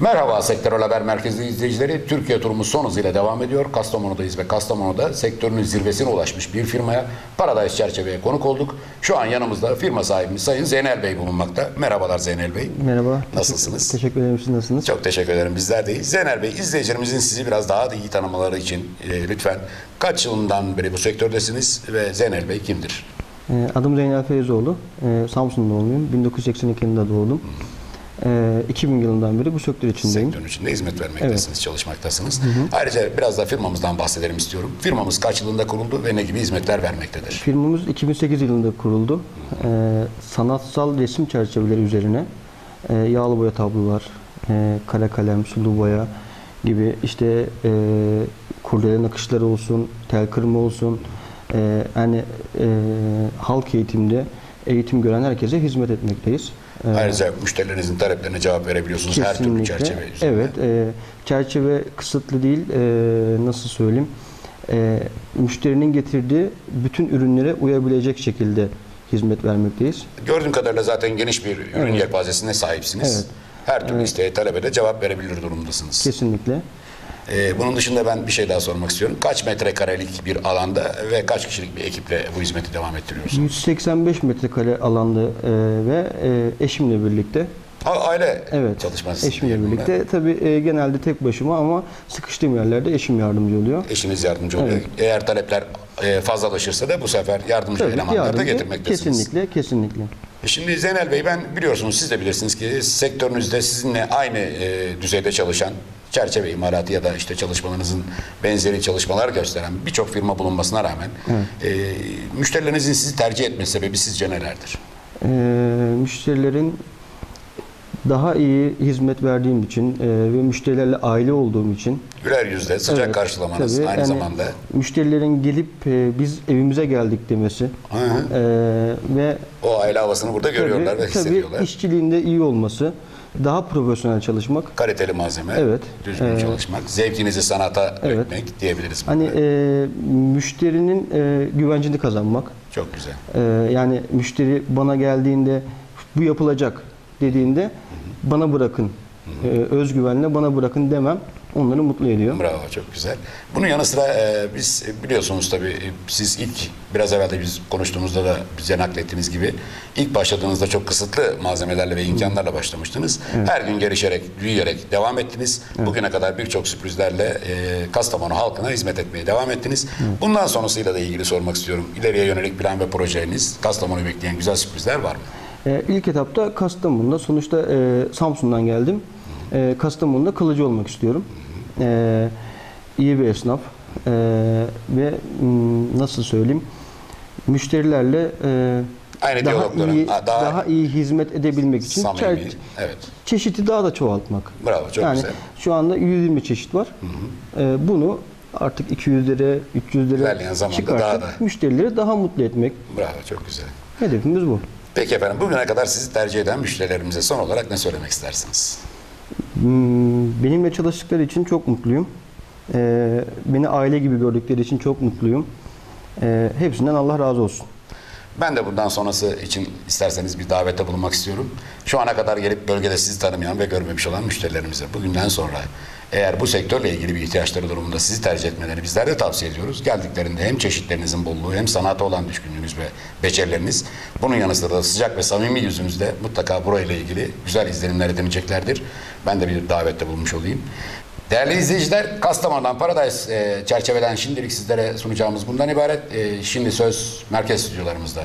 Merhaba Sektörel Haber Merkezi izleyicileri. Türkiye turumuz son hızıyla devam ediyor. Kastamonu'dayız ve Kastamonu'da sektörünün zirvesine ulaşmış bir firmaya Paradise çerçeveye konuk olduk. Şu an yanımızda firma sahibimiz Sayın Zeynel Bey bulunmakta. Merhabalar Zeynel Bey. Merhaba. Nasılsınız? Teşekkür ederim. Siz nasılsınız? Çok teşekkür ederim. Bizler de iyiyiz. Zeynel Bey, izleyicilerimizin sizi biraz daha da iyi tanımaları için e, lütfen kaç yılından beri bu sektördesiniz ve Zeynel Bey kimdir? Ee, Adım Zeynel Feyzoğlu. Ee, Samsun doğumluyum. 1982 yılında doğdum. Ee, 2000 yılından beri bu sektör içindeyim. Sektörün içinde hizmet vermektesiniz, çalışmaktasınız. Ayrıca biraz da firmamızdan bahsedelim istiyorum. Firmamız kaç yılında kuruldu ve ne gibi hizmetler vermektedir? Firmamız 2008 yılında kuruldu. Ee, sanatsal resim çerçeveleri üzerine e, yağlı boya tablolar, e, kara kalem, sulu boya gibi işte e, kurdele nakışları olsun, tel kırma olsun, e, yani e, halk eğitimde eğitim gören herkese hizmet etmekteyiz. Ee, Ayrıca müşterilerinizin taleplerine cevap verebiliyorsunuz her türlü çerçeve üzerine. Evet, e, çerçeve kısıtlı değil. E, nasıl söyleyeyim? E, müşterinin getirdiği bütün ürünlere uyabilecek şekilde hizmet vermekteyiz. Gördüğüm kadarıyla zaten geniş bir ürün yelpazesine sahipsiniz. Evet. Her türlü isteğe, talebe de cevap verebilir durumdasınız. Kesinlikle. Ee, bunun dışında ben bir şey daha sormak istiyorum. Kaç metrekarelik bir alanda ve kaç kişilik bir ekiple bu hizmeti devam ettiriyorsunuz? 185 metrekare alanda e, ve e, eşimle birlikte. Ha, aile Evet. çalışması. Eşimle birlikte. Tabii e, genelde tek başıma ama sıkıştığım yerlerde eşim yardımcı oluyor. ben. Eşiniz yardımcı oluyor. Eğer talepler e, fazlalaşırsa da bu sefer yardımcı Tabii, elemanlar da getirmektesiniz. Kesinlikle, kesinlikle. E Şimdi Zeynel Bey ben biliyorsunuz siz de bilirsiniz ki sektörünüzde sizinle aynı e, düzeyde çalışan çerçeve imalatı ya da işte çalışmalarınızın benzeri çalışmalar gösteren birçok firma bulunmasına rağmen e, müşterilerinizin sizi tercih etme sebebi sizce nelerdir? E, müşterilerin daha iyi hizmet verdiğim için e, ve müşterilerle aile olduğum için Güler yüzle sıcak Evet, karşılamanız tabii. aynı Yani zamanda müşterilerin gelip e, biz evimize geldik demesi Hı hı. e, ve o aile havasını burada görüyorlar ve tabii, tabii hissediyorlar. işçiliğinde iyi olması, daha profesyonel çalışmak. Kaliteli malzeme, Evet. düzgün Ee, çalışmak, zevkinizi sanata Evet. dökmek diyebiliriz. Hani e, müşterinin e, güvencini kazanmak. Çok güzel. E, yani müşteri bana geldiğinde bu yapılacak dediğinde bana bırakın. E, özgüvenle bana bırakın demem onları mutlu ediyor. Bravo, çok güzel. Bunun yanı sıra e, biz biliyorsunuz tabii e, siz ilk biraz evvel de biz konuştuğumuzda da bize naklettiğiniz gibi ilk başladığınızda çok kısıtlı malzemelerle ve imkanlarla başlamıştınız. Her gün gelişerek, büyüyerek devam ettiniz. Bugüne kadar birçok sürprizlerle e, Kastamonu halkına hizmet etmeye devam ettiniz. Bundan sonrasıyla da ilgili sormak istiyorum. İleriye yönelik plan ve projeleriniz, Kastamonu'yu bekleyen güzel sürprizler var mı? E, ilk etapta Kastamonu'da sonuçta e, Samsun'dan geldim. E, Kastamonu'da kalıcı olmak istiyorum. E, iyi bir esnaf E, ve m, nasıl söyleyeyim müşterilerle e, Aynı daha iyi ha, daha daha, iyi hizmet edebilmek için Samimi, çer- evet. çeşidi daha da çoğaltmak. Bravo, çok yani güzel. şu anda 120 çeşit var. E, bunu artık 200'lere, 300'lere İlerleyen zamanda çıkartıp daha da. müşterileri daha mutlu etmek. Bravo, çok güzel. Hedefimiz bu. Peki efendim, bugüne kadar sizi tercih eden müşterilerimize son olarak ne söylemek istersiniz? Hmm, Benimle çalıştıkları için çok mutluyum. Ee, beni aile gibi gördükleri için çok mutluyum. Ee, hepsinden Allah razı olsun. Ben de bundan sonrası için isterseniz bir davette bulunmak istiyorum. Şu ana kadar gelip bölgede sizi tanımayan ve görmemiş olan müşterilerimize bugünden sonra eğer bu sektörle ilgili bir ihtiyaçları durumunda sizi tercih etmelerini bizler de tavsiye ediyoruz. Geldiklerinde hem çeşitlerinizin bolluğu hem sanata olan düşkünlüğünüz ve becerileriniz bunun yanı sıra da sıcak ve samimi yüzünüzde mutlaka burayla ilgili güzel izlenimler edineceklerdir. Ben de bir davette bulunmuş olayım. Değerli izleyiciler, Kastamonu'dan Paradise e, çerçeveden şimdilik sizlere sunacağımız bundan ibaret. E, şimdi söz merkez stüdyolarımızda.